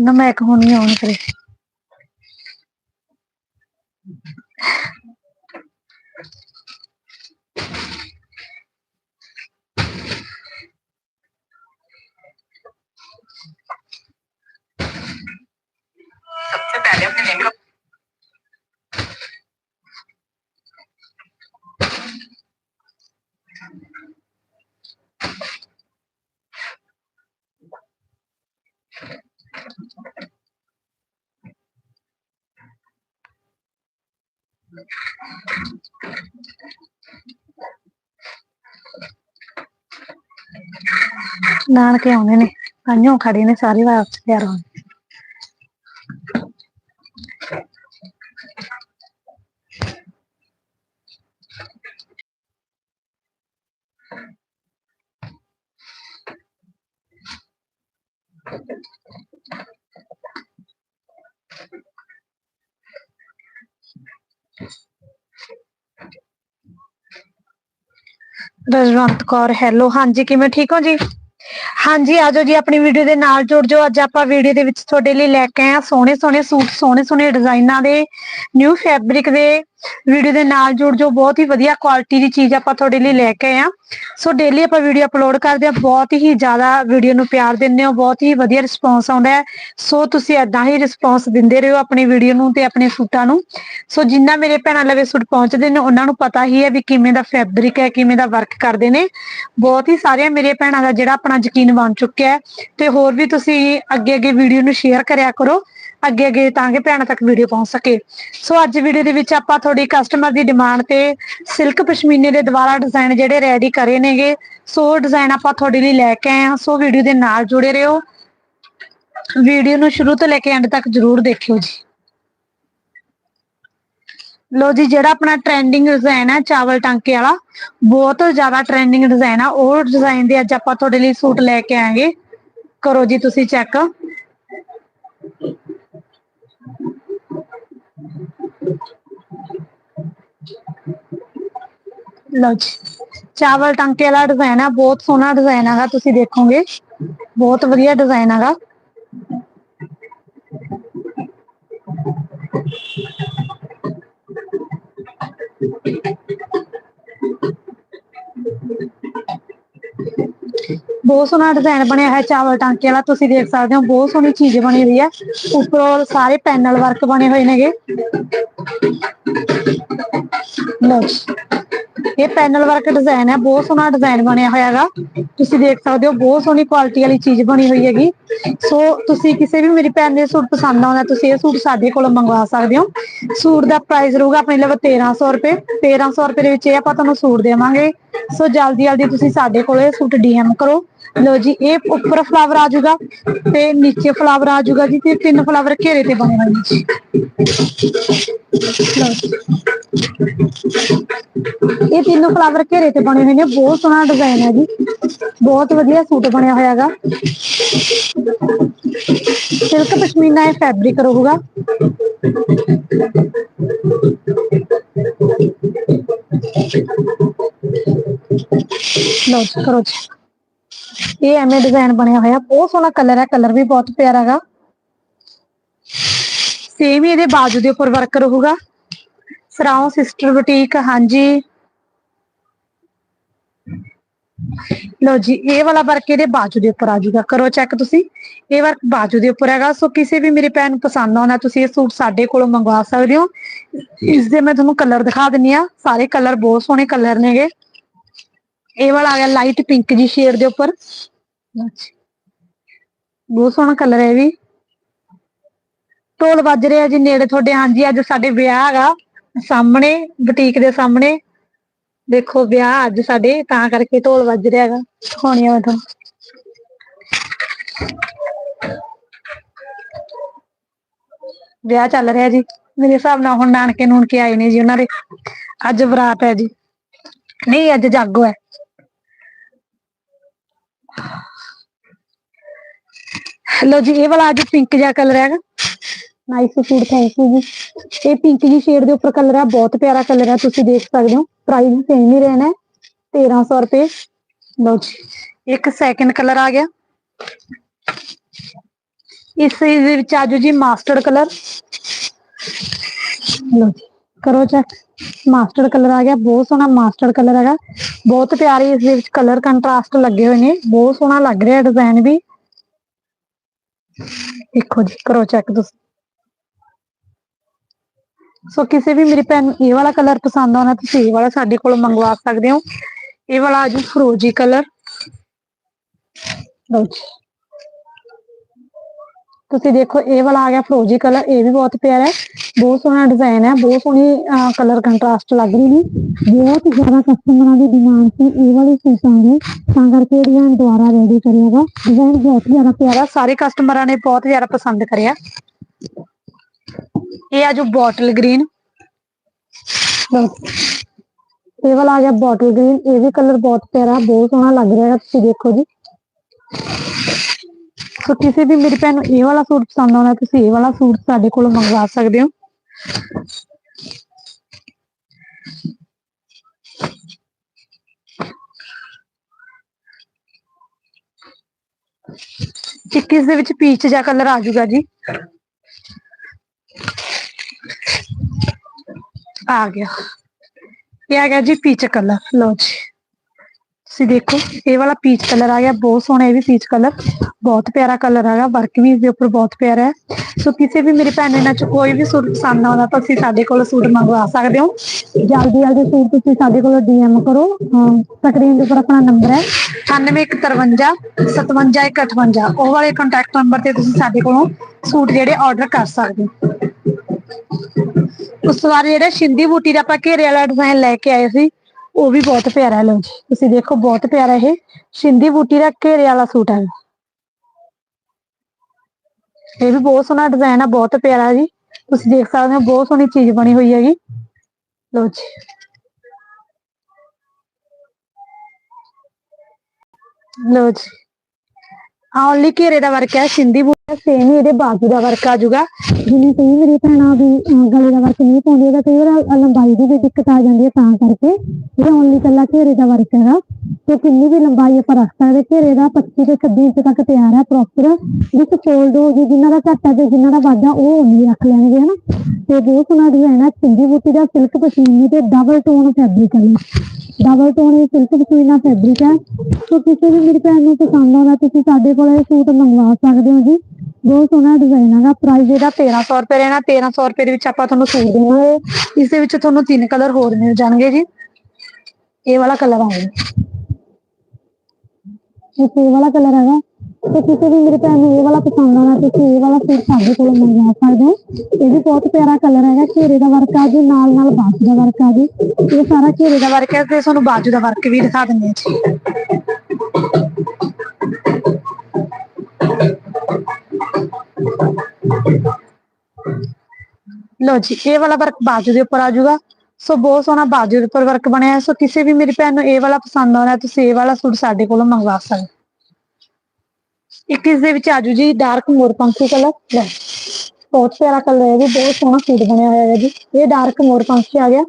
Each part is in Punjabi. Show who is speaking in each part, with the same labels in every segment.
Speaker 1: ਨਾ ਮੈਂ ਇੱਕ ਹੁਣੀ ਆਨ ਕਰੇ ਨਾਨਕੇ ਆਉਂਦੇ ਨੇ ਤਾਂਿਓ ਖੜੇ ਨੇ ਸਾਰੇ ਵਾਪਸ ਤਿਆਰ ਹੋਣ। ਰਜਵੰਤ ਕੌਰ ਹੈਲੋ ਹਾਂਜੀ, ਕਿਵੇਂ ਠੀਕ ਹੋ ਜੀ? ਹਾਂਜੀ ਆਜੋ ਜੀ ਆਪਣੀ ਵੀਡੀਓ ਦੇ ਨਾਲ ਜੁੜ ਜਾਓ। ਅੱਜ ਆਪਾਂ ਵੀਡੀਓ ਦੇ ਵਿੱਚ ਤੁਹਾਡੇ ਲਈ ਲੈ ਕੇ ਆਏ ਆ ਸੋਹਣੇ ਸੋਹਣੇ ਸੂਟ ਸੋਹਣੇ ਸੋਹਣੇ ਡਿਜ਼ਾਈਨਾਂ ਦੇ ਨਿਊ ਫੈਬਰਿਕ ਦੇ ਵੀਡੀਓ ਦੇ ਨਾਲ ਜੁੜ ਜਾਓ, ਬਹੁਤ ਹੀ ਵਧੀਆ ਕੁਆਲਿਟੀ ਦੀ ਚੀਜ਼ ਆਪਾਂ ਤੁਹਾਡੇ ਲਈ ਲੈ ਕੇ ਆਏ ਆ ਸੋ ਡੇਲੀ ਆਪਾਂ ਵੀਡੀਓ ਅਪਲੋਡ ਕਰਦੇ ਆ ਬਹੁਤ ਹੀ ਜ਼ਿਆਦਾ ਵੀਡੀਓ ਨੂੰ ਪਿਆਰ ਦਿੰਦੇ ਹੋ, ਬਹੁਤ ਹੀ ਵਧੀਆ ਰਿਸਪੌਂਸ ਆਉਂਦਾ ਹੈ। ਸੋ ਤੁਸੀਂ ਏਦਾਂ ਹੀ ਰਿਸਪੌਂਸ ਦਿੰਦੇ ਰਹੋ ਆਪਣੀ ਵੀਡੀਓ ਨੂੰ ਤੇ ਆਪਣੇ ਸੂਟਾਂ ਨੂੰ। ਸੋ ਜਿੰਨਾ ਮੇਰੇ ਭੈਣਾਂ ਲਵੇ ਸੂਟ ਪਹੁੰਚਦੇ ਨੇ, ਉਹਨਾਂ ਨੂੰ ਪਤਾ ਹੀ ਹੈ ਵੀ ਕਿਵੇਂ ਦਾ ਫੈਬਰਿਕ ਹੈ, ਕਿਵੇਂ ਦਾ ਵਰਕ ਕਰਦੇ ਨੇ। ਬਹੁਤ ਹੀ ਸਾਰੀਆਂ ਮੇਰੇ ਭੈਣਾਂ ਦਾ ਜਿਹੜਾ ਆਪਣਾ ਯਕੀਨ ਬਣ ਚੁੱਕਿਆ ਹੈ। ਤੇ ਹੋਰ ਵੀ ਤੁਸੀਂ ਅੱਗੇ ਅੱਗੇ ਵੀਡੀਓ ਨੂੰ ਸ਼ੇਅਰ ਕਰਿਆ ਕਰੋ। ਅੱਗੇ ਅੱਗੇ ਤਾਂ ਕਿ ਭੈਣਾਂ ਤੱਕ ਵੀਡੀਓ ਪਹੁੰਚ ਸਕੇ। ਸੋ ਅੱਜ ਵੀਡੀਓ ਦੇ ਵਿੱਚ ਆਪਾਂ ਤੁਹਾਡੀ ਕਸਟਮਰ ਦੀ ਡਿਮਾਂਡ ਤੇ ਸਿਲਕ ਪਸ਼ਮੀਨੇ ਦੇ ਦੁਆਰਾ ਡਿਜ਼ਾਈਨ ਜਿਹੜੇ ਰੈਡੀ ਕਰੇ ਨੇਗੇ ਸੋ ਡਿਜ਼ਾਈਨ ਆਪਾਂ ਤੁਹਾਡੇ ਲਈ ਲੈ ਕੇ ਆਏ ਹਾਂ। ਸੋ ਵੀਡੀਓ ਦੇ ਨਾਲ ਜੁੜੇ ਰਹੋ। ਵੀਡੀਓ ਨੂੰ ਸ਼ੁਰੂ ਤੋਂ ਲੈ ਕੇ ਐਂਡ ਤੱਕ ਜਰੂਰ ਦੇਖਿਓ ਜੀ। ਲੋ ਜੀ, ਜਿਹੜਾ ਆਪਣਾ ਟ੍ਰੈਂਡਿੰਗ ਡਿਜ਼ਾਈਨ ਹੈ, ਚਾਵਲ ਟਾਂਕੇ ਵਾਲਾ, ਬਹੁਤ ਜ਼ਿਆਦਾ ਟ੍ਰੈਂਡਿੰਗ ਡਿਜ਼ਾਈਨ ਆ। ਉਹ ਡਿਜ਼ਾਈਨ ਦੇ ਅੱਜ ਆਪਾਂ ਤੁਹਾਡੇ ਲਈ ਸੂਟ ਲੈ ਕੇ ਆਏਗੇ ਕਰੋ ਜੀ ਤੁਸੀਂ ਚੈੱਕ ਲਓ ਜੀ ਚਾਵਲ ਟਾਂਕੇ ਵਾਲਾ ਡਿਜ਼ਾਈਨ ਆ ਬਹੁਤ ਸੋਹਣਾ ਡਿਜ਼ਾਈਨ ਹੈਗਾ ਤੁਸੀਂ ਦੇਖੋਗੇ ਬਹੁਤ ਵਧੀਆ ਡਿਜ਼ਾਈਨ ਹੈਗਾ ਬਹੁਤ ਸੋਹਣਾ ਡਿਜ਼ਾਈਨ ਬਣਿਆ ਹੈ, ਚਾਵਲ ਟਾਂਕੇ ਵਾਲਾ, ਤੁਸੀਂ ਦੇਖ ਸਕਦੇ ਹੋ, ਬਹੁਤ ਸੋਹਣੀ ਚੀਜ਼ ਬਣੀ ਹੋਈ ਹੈ। ਉੱਪਰੋਂ ਸਾਰੇ ਪੈਨਲ ਵਰਕ ਬਣੇ ਹੋਏ ਨੇਗੇ। ਲਓ ਇਹ ਪੈਨਲ ਵਰਕ ਡਿਜ਼ਾਈਨ ਹੈ, ਬਹੁਤ ਸੋਹਣਾ ਡਿਜ਼ਾਈਨ ਬਣਿਆ ਹੋਇਆ ਹੈਗਾ। ਤੁਸੀਂ ਦੇਖ ਸਕਦੇ ਹੋ, ਬਹੁਤ ਸੋਹਣੀ ਕੁਆਲਿਟੀ ਵਾਲੀ ਚੀਜ਼ ਬਣੀ ਹੋਈ ਹੈਗੀ। ਸੋ ਤੁਸੀਂ ਕਿਸੇ ਵੀ ਮੇਰੀ ਭੈਣ ਦੇ ਸੂਟ ਪਸੰਦ ਆਉਂਦਾ, ਤੁਸੀਂ ਇਹ ਸੂਟ ਸਾਡੇ ਕੋਲੋਂ ਮੰਗਵਾ ਸਕਦੇ ਹੋ। ਸੂਟ ਦਾ ਪ੍ਰਾਈਸ ਰਹੂਗਾ ਆਪਣੇ ਲਈ 1300 ਰੁਪਏ 1300 ਰੁਪਏ ਦੇ ਵਿੱਚ ਇਹ ਆਪਾਂ ਤੁਹਾਨੂੰ ਸੂਟ ਦੇਵਾਂਗੇ। ਸੋ ਜਲਦੀ ਜਲਦੀ ਤੁਸੀਂ ਸਾਡੇ ਕੋਲ ਇਹ ਸੂਟ ਡੀਐਮ ਕਰੋ। ਲੋ ਜੀ, ਇਹ ਉੱਪਰ ਫਲਾਵਰ ਆ ਜਾਊਗਾ ਤੇ ਨੀਚੇ ਫਲਾਵਰ ਆ ਜਾਊਗਾ ਜੀ ਤੇ ਤਿੰਨ ਫਲਾਵਰ ਘੇਰੇ ਤੇ ਬਣੇ ਹੋਏ ਜੀ। ਇਹ ਤਿੰਨ ਫਲਾਵਰ ਘੇਰੇ ਤੇ ਬਣੇ ਹੋਏ ਨੇ, ਬਹੁਤ ਸੋਹਣਾ ਡਿਜ਼ਾਈਨ ਹੈ ਜੀ। ਬਹੁਤ ਵਧੀਆ ਸੂਟ ਬਣਿਆ ਹੋਇਆ ਹੈਗਾ। ਸਿਲਕ ਪਸ਼ਮੀਨਾ ਇਹ ਫੈਬਰਿਕ ਰਹੂਗਾ। ਲਓ ਜੀ, ਕਰੋ ਜੀ। ਇਹ ਐਵੇਂ ਡਿਜ਼ਾਈਨ ਬਣਿਆ ਹੋਇਆ, ਬਹੁਤ ਸੋਹਣਾ ਕਲਰ ਹੈ ਕਲਰ ਵੀ ਬਹੁਤ ਪਿਆਰਾ ਹੈਗਾ ਸੇਮ ਹੀ ਇਹਦੇ ਬਾਜੂ ਦੇ ਉੱਪਰ ਵਰਕ ਰਹੂਗਾ। ਸਰਾਓ ਸਿਸਟਰ ਬੁਟੀਕ ਹਾਂਜੀ। ਲੋ ਜੀ, ਇਹ ਵਾਲਾ ਵਰਕ ਇਹਦੇ ਬਾਜੂ ਦੇ ਉੱਪਰ ਆ ਜਾਊਗਾ। ਕਰੋ ਚੈੱਕ ਤੁਸੀਂ। ਇਹ ਵਰਕ ਬਾਜੂ ਦੇ ਉੱਪਰ ਹੈਗਾ, ਸੋ ਕਿਸੇ ਵੀ ਮੇਰੇ ਭੈਣ ਨੂੰ ਪਸੰਦ ਆਉਣਾ, ਤੁਸੀਂ ਇਹ ਸੂਟ ਸਾਡੇ ਕੋਲੋਂ ਮੰਗਵਾ ਸਕਦੇ ਹੋ। ਇਸ ਦੇ ਮੈਂ ਤੁਹਾਨੂੰ ਕਲਰ ਦਿਖਾ ਦਿੰਨੀ ਆ। ਸਾਰੇ ਕਲਰ ਬਹੁਤ ਸੋਹਣੇ ਕਲਰ ਨੇਗੇ। ਇਹ ਵਾਲਾ ਆ ਗਿਆ ਲਾਈਟ ਪਿੰਕ ਜੀ ਸ਼ੇਡ ਦੇ ਉੱਪਰ। ਲਓ ਜੀ। ਬਹੁਤ ਸੋਹਣਾ ਕਲਰ ਹੈ ਇਹ ਵੀ। ਢੋਲ ਵੱਜ ਰਿਹਾ ਜੀ ਨੇੜੇ ਤੁਹਾਡੇ। ਹਾਂਜੀ, ਅੱਜ ਸਾਡੇ ਵਿਆਹ ਹੈਗਾ। ਸਾਹਮਣੇ ਬੁਟੀਕ ਦੇ ਸਾਹਮਣੇ। ਦੇਖੋ, ਵਿਆਹ ਅੱਜ ਸਾਡੇ, ਤਾਂ ਕਰਕੇ ਢੋਲ ਵੱਜ ਰਿਹਾ ਹੈਗਾ। ਦਿਖਾਉਣੀ ਆ ਮੈਂ ਤੁਹਾਨੂੰ। ਵਿਆਹ ਚੱਲ ਰਿਹਾ ਜੀ। ਮੇਰੇ ਹਿਸਾਬ ਨਾਲ ਹੁਣ ਨਾਨਕੇ ਨੂਨਕੇ ਆਏ ਨੇ ਜੀ ਉਹਨਾਂ ਦੇ। ਅੱਜ ਬਰਾਤ ਹੈ ਜੀ। ਨਹੀਂ, ਅੱਜ ਜਾਗੋ ਹੈ। ਲੋ ਜੀ, ਇਹ ਵਾਲਾ ਅੱਜ ਪਿੰਕ ਜਿਹਾ ਕਲਰ ਹੈਗਾ। ਨਾਈਸ ਸੂਟ ਥੈਂਕ ਯੂ ਜੀ। ਇਹ ਪਿੰਕ ਜੀ ਸ਼ੇਡ ਦੇ ਉੱਪਰ ਕਲਰ ਹੈ ਬਹੁਤ ਪਿਆਰਾ ਕਲਰ ਹੈ ਤੁਸੀਂ ਦੇਖ ਸਕਦੇ ਹੋ। ਪ੍ਰਾਈਸ ਸੇਮ ਹੀ ਰਹਿਣਾ ਹੈ 1300 ਰੁਪਏ। ਲਓ ਜੀ, ਇੱਕ ਸੈਕਿੰਡ ਕਲਰ ਆ ਗਿਆ। ਇਸ ਦੇ ਵਿੱਚ ਆਜੋ ਜੀ ਮਾਸਟਰਡ ਕਲਰ ਲੋ ਜੀ, ਕਰੋ ਚੈੱਕ ਮਾਸਟਰਡ ਕਲਰ ਆ ਗਿਆ, ਬਹੁਤ ਸੋਹਣਾ ਮਾਸਟਰਡ ਕਲਰ ਹੈਗਾ। ਬਹੁਤ ਪਿਆਰੀ ਇਸ ਦੇ ਵਿੱਚ ਕਲਰ ਕੰਟਰਾਸਟ ਲੱਗੇ ਹੋਏ ਨੇ, ਬਹੁਤ ਸੋਹਣਾ ਲੱਗ ਰਿਹਾ ਡਿਜ਼ਾਈਨ ਵੀ। ਦੇਖੋ ਜੀ, ਕਰੋ ਚੈੱਕ ਤੁਸੀਂ। ਸੋ ਕਿਸੇ ਵੀ ਮੇਰੀ ਭੈਣ ਨੂੰ ਇਹ ਵਾਲਾ ਕਲਰ ਪਸੰਦ ਆਉਣਾ, ਤੁਸੀਂ ਇਹ ਵਾਲਾ ਸਾਡੇ ਕੋਲ ਮੰਗਵਾ ਸਕਦੇ ਹੋ। ਇਹ ਵਾਲਾ ਆਜੂ ਫਰੋਜੀ ਕਲਰ। ਲਓ ਜੀ। ਤੁਸੀਂ ਦੇਖੋ, ਇਹ ਵਾਲਾ ਆ ਗਿਆ ਫਰੋਜੀ ਕਲਰ, ਇਹ ਵੀ ਬਹੁਤ ਪਿਆਰਾ ਹੈ। ਬਹੁਤ ਸੋਹਣਾ ਡਿਜ਼ਾਈਨ ਹੈ, ਬਹੁਤ ਸੋਹਣੀ ਕਲਰ ਕੰਟਰਾਸਟ ਲੱਗ ਰਹੀ ਨੇ। ਬਹੁਤ ਜ਼ਿਆਦਾ ਕਸਟਮਰਾਂ ਦੀ ਡਿਮਾਂਡ ਸੀ ਇਹ ਵਾਲੇ ਸੂਟਾਂ ਦੀ। ਤਾਂ ਕਰਕੇ ਡਿਜ਼ਾਈਨ ਦੁਬਾਰਾ ਰੈਡੀ ਕਰਿਆਗਾ ਡਿਜ਼ਾਈਨ ਬਹੁਤ ਜ਼ਿਆਦਾ ਪਿਆਰਾ, ਸਾਰੇ ਕਸਟਮਰਾਂ ਨੇ ਬਹੁਤ ਜ਼ਿਆਦਾ ਪਸੰਦ ਕਰਿਆ। ਇਹ ਆ ਜੋ ਬੋਟਲ ਗ੍ਰੀਨ ਇਹ ਵਾਲਾ ਆ ਗਿਆ ਬੋਟਲ ਗ੍ਰੀਨ ਇਹ ਵੀ ਕਲਰ ਬਹੁਤ ਪਿਆਰਾ, ਬਹੁਤ ਸੋਹਣਾ ਲੱਗ ਰਿਹਾ ਹੈ। ਤੁਸੀਂ ਦੇਖੋ ਜੀ। ਸੋ ਕਿਸੇ ਵੀ ਮੇਰੀ ਭੈਣ ਨੂੰ ਇਹ ਵਾਲਾ ਸੂਟ ਪਸੰਦ ਆਉਂਦਾ ਤੁਸੀਂ ਇਹ ਵਾਲਾ ਸੂਟ ਸਾਡੇ ਕੋਲੋਂ ਮੰਗਵਾ ਸਕਦੇ ਹੋ। ਇੱਕ ਦੇ ਵਿੱਚ ਪੀਚ ਜਿਹਾ ਕਲਰ ਆ ਜਾਊਗਾ ਜੀ? ਆ ਗਿਆ। ਇਹ ਆ ਗਿਆ ਜੀ ਪੀਚ ਕਲਰ ਲਓ ਜੀ। ਤੁਸੀਂ ਦੇਖੋ, ਇਹ ਵਾਲਾ ਪੀਚ ਕਲਰ ਆ ਗਿਆ, ਬਹੁਤ ਸੋਹਣਾ ਇਹ ਵੀ ਪੀਚ ਕਲਰ ਬਹੁਤ ਪਿਆਰਾ ਕਲਰ ਹੈਗਾ ਵਰਕ ਵੀ ਇਸ ਦੇ ਉੱਪਰ ਬਹੁਤ ਪਿਆਰਾ ਹੈ। ਸੋ ਕਿਸੇ ਵੀ ਮੇਰੇ ਭੈਣ ਇਹਨਾਂ ਚ ਕੋਈ ਵੀ ਸੂਟ ਪਸੰਦ ਆਉਂਦਾ ਤਾਂ ਤੁਸੀਂ ਸਾਡੇ ਕੋਲ ਸੂਟ ਮੰਗਵਾ ਸਕਦੇ ਹੋ। ਜਲਦੀ ਜਲਦੀ ਸੂਟ ਤੁਸੀਂ ਸਾਡੇ ਕੋਲ ਡੀਐਮ ਕਰੋ। ਸਕਰੀਨ ਦੇ ਉੱਪਰ ਆਪਣਾ ਨੰਬਰ ਹੈ 9153 57158 ਉਹ ਵਾਲੇ ਕੰਟੈਕਟ ਨੰਬਰ ਤੇ ਤੁਸੀਂ ਸਾਡੇ ਕੋਲੋਂ ਸੂਟ ਜਿਹੜੇ ਆਰਡਰ ਕਰ ਸਕਦੇ ਹੋ। ਉਸ ਵਾਰ ਜਿਹੜਾ ਸ਼ਿੰਦੀ ਬੂਟੀ ਦਾ ਆਪਾਂ ਘੇਰੇ ਵਾਲਾ ਡਿਜ਼ਾਈਨ ਲੈ ਕੇ ਆਏ ਸੀ ਉਹ ਵੀ ਬਹੁਤ ਪਿਆਰਾ ਹੈ ਲਓ ਜੀ। ਤੁਸੀਂ ਦੇਖੋ, ਬਹੁਤ ਪਿਆਰਾ ਇਹ ਸ਼ਿੰਦੀ ਬੂਟੀ ਦਾ ਘੇਰੇ ਵਾਲਾ ਸੂਟ ਹੈ। ਇਹ ਵੀ ਬਹੁਤ ਸੋਹਣਾ ਡਿਜ਼ਾਈਨ ਹੈ ਬਹੁਤ ਪਿਆਰਾ ਜੀ। ਤੁਸੀਂ ਦੇਖ ਸਕਦੇ ਹੋ, ਬਹੁਤ ਸੋਹਣੀ ਚੀਜ਼ ਬਣੀ ਹੋਈ ਹੈਗੀ। ਲਓ ਜੀ। ਲਓ ਜੀ। ਓਨਲੀ ਘੇਰੇ ਦਾ ਵਰਕ ਹੈ ਸਿੰਧੀ ਬੂਟਾ ਸੇਮ ਹੀ ਇਹਦੇ ਬਾਜੂ ਦਾ ਵਰਕ ਆ ਜਾਊਗਾ। ਜਿਵੇਂ ਕਈ ਮੇਰੀ ਭੈਣਾਂ ਵੀ ਗਲੇ ਦਾ ਵਰਕ ਨਹੀਂ ਪਾਉਂਦੀ ਤਾਂ ਕਈ ਵਾਰ ਲੰਬਾਈ ਦੀ ਵੀ ਦਿੱਕਤ ਆ ਜਾਂਦੀ ਹੈ ਤਾਂ ਕਰਕੇ। ਇਹ ਓਨਲੀ ਕੱਲਾ ਘੇਰੇ ਦਾ ਵਰਕ ਹੈਗਾ। ਤੇ ਕਿੰਨੀ ਵੀ ਲੰਬਾਈ ਆਪਾਂ ਰੱਖ ਸਕਦੇ ਘੇਰੇ ਦਾ 25 ਤੋਂ 26 ਇੰਚ ਤੱਕ ਤਿਆਰ ਹੈ ਪ੍ਰੋਪਰ ਵਿੱਚ ਫੋਲਡ ਹੋ ਗਈ ਜਿਨ੍ਹਾਂ ਦਾ ਘੱਟ ਹੈ ਤੇ ਜਿਨ੍ਹਾਂ ਦਾ ਵੱਧ ਉਹ ਉਨੀ ਰੱਖ ਲੈਣਗੇ, ਹਨਾ? ਤੇ ਬਹੁਤ ਸੋਹਣਾ ਡਿਜ਼ਾਈਨ ਹੈ ਸਿੰਧੀ ਬੂਟੀ ਦਾ ਸਿਲਕ ਪਸ਼ਮੀਨੀ ਤੇ ਡਬਲ ਟੋਨ ਫੈਬਰਿਕ ਹੈ। ਡਬਲ ਟੋਨ ਇਹ ਸਿਲਕ ਪਸ਼ਮੀਨਾ ਫੈਬਰਿਕ ਹੈ। ਸੋ ਕਿਸੇ ਵੀ ਮੇਰੀ ਭੈਣ ਨੂੰ ਪਸੰਦ ਆਉਂਦਾ, ਤੁਸੀਂ ਸਾਡੇ ਕੋਲ ਇਹ ਸੂਟ ਮੰਗਵਾ ਸਕਦੇ ਹੋ ਜੀ। ਬਹੁਤ ਸੋਹਣਾ ਡਿਜ਼ਾਈਨ ਹੈਗਾ। ਪ੍ਰਾਈਸ ਇਹਦਾ 1300 ਰੁਪਏ ਰਹਿਣਾ। 1300 ਰੁਪਏ ਦੇ ਵਿੱਚ ਆਪਾਂ ਤੁਹਾਨੂੰ ਸੂਟ ਦੇਵਾਂਗੇ। ਇਸ ਦੇ ਵਿੱਚ ਤੁਹਾਨੂੰ ਤਿੰਨ ਕਲਰ ਹੋਰ ਮਿਲ ਜਾਣਗੇ ਜੀ। ਇਹ ਵਾਲਾ ਕਲਰ ਆਏਗਾ ਇਹ ਵਾਲਾ ਕਲਰ ਹੈਗਾ। ਤੇ ਕਿਸੇ ਵੀ ਮੇਰੇ ਭੈਣ ਨੂੰ ਇਹ ਵਾਲਾ ਪਸੰਦ ਆਉਣਾ, ਤੁਸੀਂ ਇਹ ਵਾਲਾ ਸੂਟ ਸਾਡੇ ਕੋਲੋਂ ਮੰਗਵਾ ਸਕਦੇ ਹੋ। ਇਹ ਵੀ ਬਹੁਤ ਪਿਆਰਾ ਕਲਰ ਹੈਗਾ, ਘੇਰੇ ਦਾ ਵਰਕ ਆ ਜੀ, ਨਾਲ ਨਾਲ ਬਾਜੂ ਦਾ ਵਰਕ ਆ ਜੀ। ਇਹ ਸਾਰਾ ਘੇਰੇ ਦਾ ਵਰਕ ਹੈ ਤੇ ਤੁਹਾਨੂੰ ਬਾਜੂ ਦਾ ਵਰਕ ਵੀ ਦਿਖਾ ਦਿੰਦੇ ਹਾਂ ਜੀ। ਲੋ ਜੀ, ਇਹ ਵਾਲਾ ਵਰਕ ਬਾਜੂ ਦੇ ਉੱਪਰ ਆ ਜਾਊਗਾ। ਸੋ ਬਹੁਤ ਸੋਹਣਾ ਬਾਜੂ ਦੇ ਉੱਪਰ ਵਰਕ ਬਣਿਆ ਹੈ। ਸੋ ਕਿਸੇ ਵੀ ਮੇਰੀ ਭੈਣ ਨੂੰ ਇਹ ਵਾਲਾ ਪਸੰਦ ਆਉਣਾ ਤੁਸੀਂ ਇਹ ਵਾਲਾ ਸੂਟ ਸਾਡੇ ਕੋਲੋਂ ਮੰਗਵਾ ਸਕਦੇ ਹੋ। ਇੱਕ ਇਸ ਦੇ ਵਿੱਚ ਆਜੂ ਜੀ ਡਾਰਕ ਮੋਰਪੰਖੀ ਕਲਰ ਲੈ। ਬਹੁਤ ਪਿਆਰਾ ਕਲਰ ਹੈ ਇਹ ਬਹੁਤ ਸੋਹਣਾ ਸੂਟ ਬਣਿਆ ਹੋਇਆ ਹੈ ਜੀ। ਇਹ ਡਾਰਕ ਮੋਰਪੰਖੀ ਆ ਗਿਆ।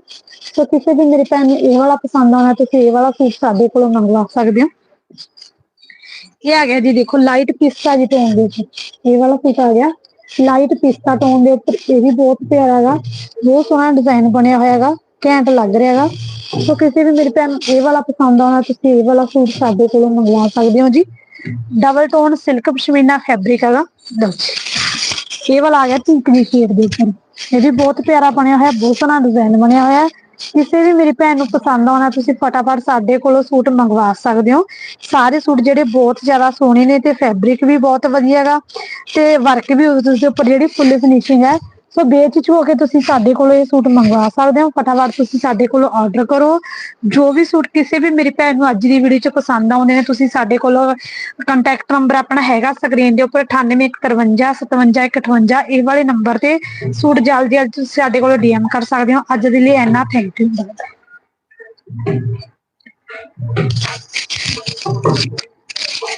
Speaker 1: ਸੋ ਕਿਸੇ ਵੀ ਮੇਰੀ ਭੈਣ ਨੂੰ ਇਹ ਵਾਲਾ ਪਸੰਦ ਆਉਣਾ, ਤੁਸੀਂ ਇਹ ਵਾਲਾ ਸੂਟ ਸਾਡੇ ਕੋਲੋਂ ਮੰਗਵਾ ਸਕਦੇ ਹੋ। ਇਹ ਆ ਗਿਆ ਜੀ, ਦੇਖੋ ਲਾਈਟ ਪਿਸਤਾ ਜੀ ਟੋਨ ਦੇ ਵਿੱਚ ਇਹ ਵਾਲਾ ਸੂਟ ਆ ਗਿਆ। ਲਾਈਟ ਪਿਸਤਾ ਟੋਨ ਦੇ ਉੱਪਰ ਇਹ ਵੀ ਬਹੁਤ ਪਿਆਰਾ ਹੈਗਾ। ਬਹੁਤ ਸੋਹਣਾ ਡਿਜ਼ਾਈਨ ਬਣਿਆ ਹੋਇਆ ਹੈਗਾ। ਘੈਂਟ ਲੱਗ ਰਿਹਾ ਹੈਗਾ। ਸੋ ਕਿਸੇ ਵੀ ਮੇਰੀ ਭੈਣ ਇਹ ਵਾਲਾ ਪਸੰਦ ਆਉਣਾ, ਤੁਸੀਂ ਇਹ ਵਾਲਾ ਸੂਟ ਸਾਡੇ ਕੋਲੋਂ ਮੰਗਵਾ ਸਕਦੇ ਹੋ ਜੀ। Double tone silk pashmina fabric ਹੈਗਾ। ਲਓ ਜੀ। ਇਹ ਵਾਲਾ ਆ ਗਿਆ ਪਿੰਕ ਦੀ ਸ਼ੇਡ ਦੇ ਉੱਪਰ। ਇਹ ਵੀ ਬਹੁਤ ਪਿਆਰਾ ਬਣਿਆ ਹੋਇਆ, ਬਹੁਤ ਸੋਹਣਾ ਡਿਜ਼ਾਈਨ ਬਣਿਆ ਹੋਇਆ। ਕਿਸੇ ਵੀ ਮੇਰੀ ਭੈਣ ਨੂੰ ਪਸੰਦ ਆਉਣਾ, ਤੁਸੀਂ ਫਟਾਫਟ ਸਾਡੇ ਕੋਲੋਂ ਸੂਟ ਮੰਗਵਾ ਸਕਦੇ ਹੋ। ਸਾਰੇ ਸੂਟ ਜਿਹੜੇ ਬਹੁਤ ਜ਼ਿਆਦਾ ਸੋਹਣੇ ਨੇ ਤੇ ਫੈਬਰਿਕ ਵੀ ਬਹੁਤ ਵਧੀਆ ਹੈਗਾ ਤੇ ਵਰਕ ਵੀ ਉਸ ਦੇ ਉੱਪਰ ਜਿਹੜੀ ਫੁੱਲ ਫਿਨਿਸ਼ਿੰਗ ਹੈ ਸੋ ਬੇਚਿਚ ਹੋ ਕੇ ਤੁਸੀਂ ਸਾਡੇ ਕੋਲੋਂ ਇਹ ਸੂਟ ਮੰਗਵਾ ਸਕਦੇ ਹੋ। ਫਟਾਫਟ ਤੁਸੀਂ ਸਾਡੇ ਕੋਲੋਂ ਆਰਡਰ ਕਰੋ। ਜੋ ਵੀ ਸੂਟ ਕਿਸੇ ਵੀ ਮੇਰੀ ਭੈਣ ਨੂੰ ਅੱਜ ਦੀ ਵੀਡੀਓ 'ਚ ਪਸੰਦ ਆਉਂਦੇ ਨੇ, ਤੁਸੀਂ ਸਾਡੇ ਕੋਲੋਂ ਕੰਟੈਕਟ ਨੰਬਰ ਆਪਣਾ ਹੈਗਾ ਸਕਰੀਨ ਦੇ ਉੱਪਰ 9851 5758 ਇਹ ਵਾਲੇ ਨੰਬਰ ਤੇ ਸੂਟ ਜਲਦੀ ਜਲਦੀ ਤੁਸੀਂ ਸਾਡੇ ਕੋਲੋਂ ਡੀਐਮ ਕਰ ਸਕਦੇ ਹੋ। ਅੱਜ ਦੇ ਲਈ ਇੰਨਾ ਥੈਂਕ ਯੂ